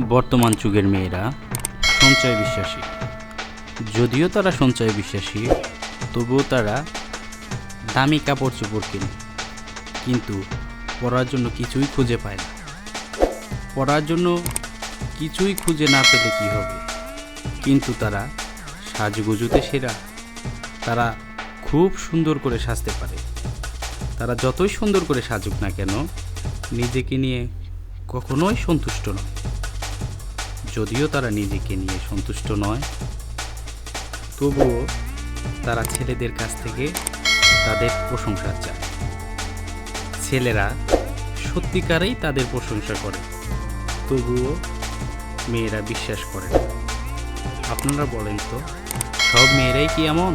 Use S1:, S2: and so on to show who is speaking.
S1: বর্তমান যুগের মেয়েরা সঞ্চয় বিশ্বাসী। যদিও তারা সঞ্চয় বিশ্বাসী, তবুও তারা দামি কাপড় চোপড় কিনে। কিন্তু পড়ার জন্য কিছুই খুঁজে পায় না। পড়ার জন্য কিছুই খুঁজে না পেলে কী হবে? কিন্তু তারা সাজগুজুতে সেরা। তারা খুব সুন্দর করে সাজতে পারে। তারা যতই সুন্দর করে সাজুক না কেন, নিজেকে নিয়ে কখনোই সন্তুষ্ট নয়। যদিও তারা নিজেকে নিয়ে সন্তুষ্ট নয়, তবুও তারা ছেলেদের কাছ থেকে তাদের প্রশংসা চায়। ছেলেরা সত্যিকারেই তাদের প্রশংসা করে, তবুও মেয়েরা বিশ্বাস করে আপনারা বলেন তো, সব মেয়েরাই কি এমন?